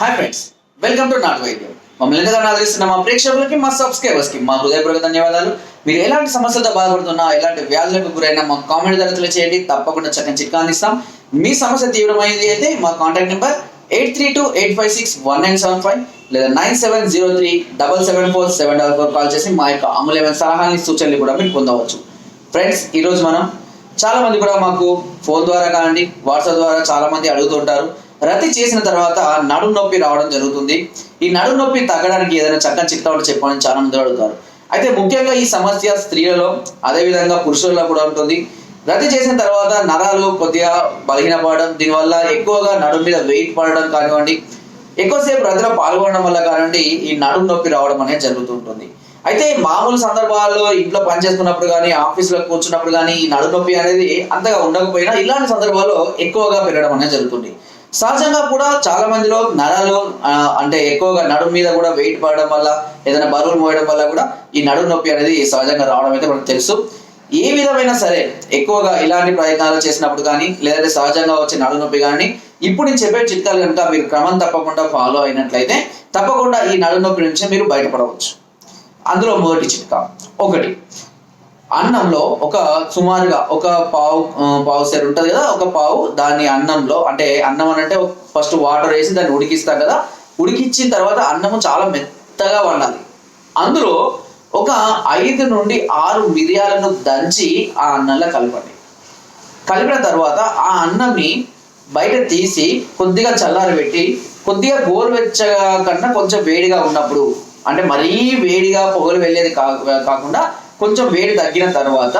Hi friends welcome to నాట్ వైద్యం మమ్మల్ని ఎంతగానో ఆదరిస్తున్న మా ప్రేక్షకులకి మా సబ్స్క్రైబర్స్కి మా హృదయపూర్వక ధన్యవాదాలు. మీరు ఎలాంటి సమస్యలతో బాధపడుతున్నా ఎలాంటి వ్యాధులకు గురైనా మా కామెంట్ ధరతులు చేయండి తప్పకుండా చక్కని చిట్కా అందిస్తాం. మీ సమస్య తీవ్రమైంది అయితే మా contact number eight three two eight five six one nine seven five లేదా nine seven zero three double seven four seven double four call చేసి మా యొక్క అమూల్యమైన సలహాని సూచనలు కూడా మీరు పొందవచ్చు. ఫ్రెండ్స్ ఈరోజు మనం చాలా మంది కూడా మాకు ఫోన్ ద్వారా కానివ్వండి వాట్సాప్ ద్వారా చాలా మంది అడుగుతుంటారు రతి చేసిన తర్వాత నడుము నొప్పి రావడం జరుగుతుంది. ఈ నడుము నొప్పి తగ్గడానికి ఏదైనా చక్కని చిట్కా ఉంటే చెప్పమని చాలా మంది అడుగుతారు. అయితే ముఖ్యంగా ఈ సమస్య స్త్రీలలో అదేవిధంగా పురుషులలో కూడా ఉంటుంది. రతి చేసిన తర్వాత నరాలు కొద్దిగా బలహీనపడడం దీనివల్ల ఎక్కువగా నడుము మీద వెయిట్ పడడం కానివ్వండి ఎక్కువసేపు రతిలో పాల్గొనడం వల్ల కానివ్వండి ఈ నడుము నొప్పి రావడం అనేది జరుగుతుంటుంది అయితే మామూలు సందర్భాల్లో ఇంట్లో పనిచేస్తున్నప్పుడు కానీ ఆఫీస్లో కూర్చున్నప్పుడు కానీ ఈ నడుము నొప్పి అనేది అంతగా ఉండకపోయినా ఇలాంటి సందర్భాల్లో ఎక్కువగా పెరగడం అనేది జరుగుతుంది. సహజంగా కూడా చాలా మందిలో నరాలు అంటే ఎక్కువగా నడుము మీద కూడా వెయిట్ పడడం వల్ల ఏదైనా బరువులు మోయడం వల్ల కూడా ఈ నడుము నొప్పి అనేది సహజంగా రావడం అయితే మనకు తెలుసు. ఏ విధమైనా సరే ఎక్కువగా ఇలాంటి ప్రయత్నాలు చేసినప్పుడు కానీ లేదంటే సహజంగా వచ్చే నడుము నొప్పి కానీ ఇప్పుడు నేను చెప్పే చిట్కాలు కనుక మీరు క్రమం తప్పకుండా ఫాలో అయినట్లయితే తప్పకుండా ఈ నడుము నొప్పి నుంచి మీరు బయటపడవచ్చు. అందులో మొదటి చిట్కా ఒకటి. అన్నంలో ఒక సుమారుగా ఒక పావు పావు సెర ఉంటుంది కదా ఒక పావు దాన్ని అన్నంలో అంటే అన్నం అని అంటే ఫస్ట్ వాటర్ వేసి దాన్ని ఉడికిస్తాం కదా ఉడికించిన తర్వాత అన్నము చాలా మెత్తగా వండాలి. అందులో ఒక ఐదు నుండి ఆరు మిరియాలను దంచి ఆ అన్నంలో కలపండి. కలిపిన తర్వాత ఆ అన్నంని బయట తీసి కొద్దిగా చల్లారబెట్టి కొద్దిగా గోరువెచ్చగా కన్నా కొంచెం వేడిగా ఉన్నప్పుడు అంటే మరీ వేడిగా పొగలు వెళ్ళేది కా కాకుండా కొంచెం వేడి తగ్గిన తర్వాత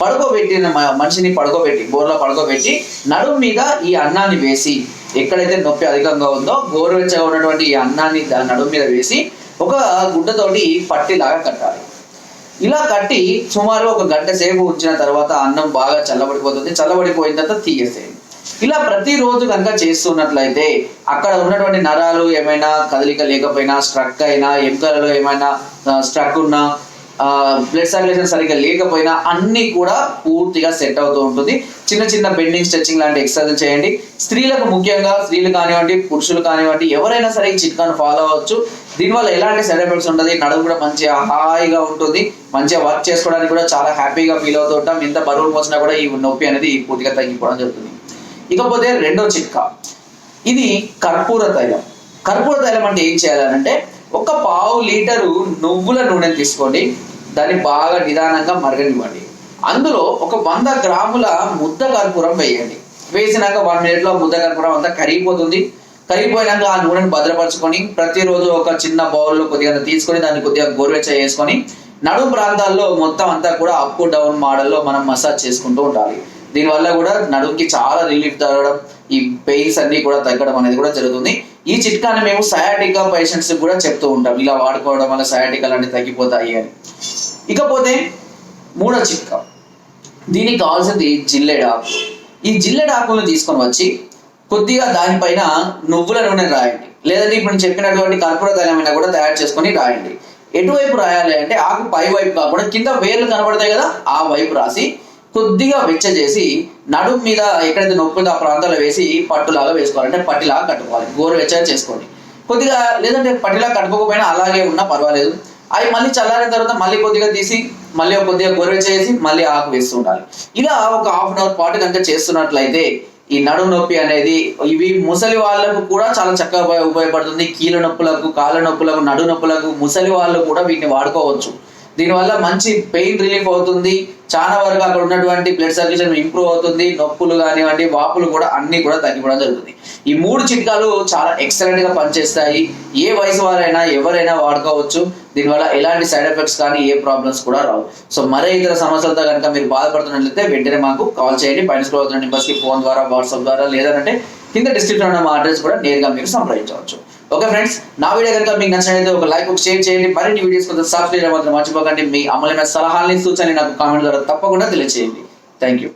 పడుకోబెట్టిన మ- మనిషిని పడుకోబెట్టి బోర్లో పడుకోబెట్టి నడుము మీద ఈ అన్నాన్ని వేసి ఎక్కడైతే నొప్పి అధికంగా ఉందో గోరువెచ్చగా ఉన్నటువంటి ఈ అన్నాన్ని నడుము మీద వేసి ఒక గుడ్డతోటి పట్టిలాగా కట్టాలి. ఇలా కట్టి సుమారు ఒక గంట సేపు ఉంచిన తర్వాత అన్నం బాగా చల్లబడిపోతుంది. చల్లబడిపోయిన తర్వాత తీయేసేయండి ఇలా ప్రతిరోజు కనుక చేస్తున్నట్లయితే అక్కడ ఉన్నటువంటి నరాలు ఏమైనా కదలిక లేకపోయినా స్ట్రక్ అయినా ఎముకలలో ఏమైనా స్ట్రక్ ఉన్నా బ్లడ్ సర్క్యులేషన్ సరిగ్గా లేకపోయినా అన్ని కూడా పూర్తిగా సెట్ అవుతూ ఉంటుంది. చిన్న చిన్న బెండింగ్ స్ట్రెచింగ్ లాంటి ఎక్సర్సైజ్ చేయండి. స్త్రీలకు ముఖ్యంగా స్త్రీలు కానివ్వండి పురుషులు కానివ్వండి ఎవరైనా సరే ఈ చిట్కాను ఫాలో అవ్వచ్చు. దీనివల్ల ఎలాంటి సైడ్ ఎఫెక్ట్స్ ఉండదు నడుము కూడా మంచిగా హాయిగా ఉంటుంది. మంచిగా వర్క్ చేసుకోవడానికి కూడా చాలా హ్యాపీగా ఫీల్ అవుతూ ఉంటాం. ఎంత బరువులు మోసినా కూడా ఈ నొప్పి అనేది పూర్తిగా తగ్గిపోవడం జరుగుతుంది. ఇకపోతే రెండో చిట్కా. ఇది కర్పూర తైలం. కర్పూర తైలం అంటే ఏం చేయాలంటే ఒక పావు లీటరు నువ్వుల నూనె తీసుకోండి. దాన్ని బాగా నిదానంగా మరగనివ్వండి. అందులో ఒక వంద గ్రాముల ముద్ద కర్పూరం వేయండి. వేసినాక వన్ మినిట్లో ముద్ద కర్పూరం అంతా కరిగిపోతుంది. కరిగిపోయినాక ఆ నూనెను భద్రపరచుకొని ప్రతిరోజు ఒక చిన్న బౌల్లో కొద్దిగా తీసుకొని దాన్ని కొద్దిగా గోరువెచ్చ చేసుకొని నడుము ప్రాంతాల్లో మొత్తం అంతా కూడా అప్ డౌన్ మోడల్లో మనం మసాజ్ చేసుకుంటూ ఉండాలి. దీనివల్ల కూడా నడుముకి చాలా రిలీఫ్ తగ్గడం ఈ పెయిన్స్ అన్ని కూడా తగ్గడం అనేది కూడా జరుగుతుంది. ఈ చిట్కాని మేము సయాటికా పేషెంట్స్ కూడా చెప్తూ ఉంటాం. ఇలా వాడుకోవడం వల్ల సయాటికల్ అన్ని తగ్గిపోతాయి అని. ఇకపోతే మూడో చిట్కా. దీనికి కావాల్సింది జిల్లెడాకు ఈ జిల్లెడాకులను తీసుకొని వచ్చి కొద్దిగా దానిపైన నువ్వుల నూనె రాయండి. లేదంటే ఇప్పుడు నేను చెప్పినటువంటి కర్పూర తైలమైనా కూడా తయారు చేసుకొని రాయండి. ఎటువైపు రాయాలి అంటే ఆకు పై వైపు కాకుండా కింద వేర్లు కనబడతాయి కదా ఆ వైపు రాసి కొద్దిగా వెచ్చ చేసి నడుము మీద ఎక్కడైతే నొప్పి ఆ ప్రాంతాల్లో వేసి పట్టులాగా వేసుకోవాలి అంటే పట్టిలాగా కట్టుకోవాలి. గోరు వెచ్చగా చేసుకోండి. కొద్దిగా లేదంటే పట్టిలా కట్టుకోకపోయినా అలాగే ఉన్నా పర్వాలేదు. అవి మళ్ళీ చల్లారిన తర్వాత మళ్ళీ కొద్దిగా తీసి మళ్ళీ కొద్దిగా గొర్రె చేసి మళ్ళీ ఆకు వేస్తూ ఉండాలి ఇలా ఒక హాఫ్ అన్ అవర్ పాటు కనుక చేస్తున్నట్లయితే ఈ నడుము నొప్పి అనేది ఇవి ముసలి వాళ్ళకు కూడా చాలా చక్కగా ఉపయోగపడుతుంది. కీళ్ళ నొప్పులకు కాళ్ళ నొప్పులకు నడు నొప్పులకు ముసలి వాళ్ళు కూడా వీటిని వాడుకోవచ్చు. దీనివల్ల మంచి పెయిన్ రిలీఫ్ అవుతుంది. చాలా వరకు అక్కడ ఉన్నటువంటి బ్లడ్ సర్క్యులేషన్ ఇంప్రూవ్ అవుతుంది. నొప్పులు కానివ్వండి వాపులు కూడా అన్ని కూడా తగ్గిపోవడం జరుగుతుంది. ఈ మూడు చిట్కాలు చాలా ఎక్సలెంట్గా పనిచేస్తాయి. ఏ వయసు వారైనా ఎవరైనా వాడుకోవచ్చు. దీనివల్ల ఎలాంటి సైడ్ ఎఫెక్ట్స్ కానీ ఏ ప్రాబ్లమ్స్ కూడా రావు. సో మరే ఇతర సమస్యలతో కనుక మీరు బాధపడుతున్నట్లయితే వెంటనే మాకు కాల్ చేయండి. పైన స్కూల్ అవుతున్న నెంబర్స్కి ఫోన్ ద్వారా వాట్సాప్ ద్వారా లేదంటే కింద డిస్క్రిప్షన్ ఉన్న మా అడ్రస్ కూడా నేరుగా మీరు సంప్రదించవచ్చు. ఓకే ఫ్రెండ్స్ నా వీడియో కనుక మీకు నచ్చినట్లయితే ఒక లైక్ ఒక షేర్ చేయండి. మరిన్ని వీడియోస్ కొంత సబ్స్క్రైబ్ మాత్రం మర్చిపోకండి. మీ అమలైన సలహాలని సూచనని నాకు కామెంట్ ద్వారా తప్పకుండా తెలియజేయండి థ్యాంక్ యూ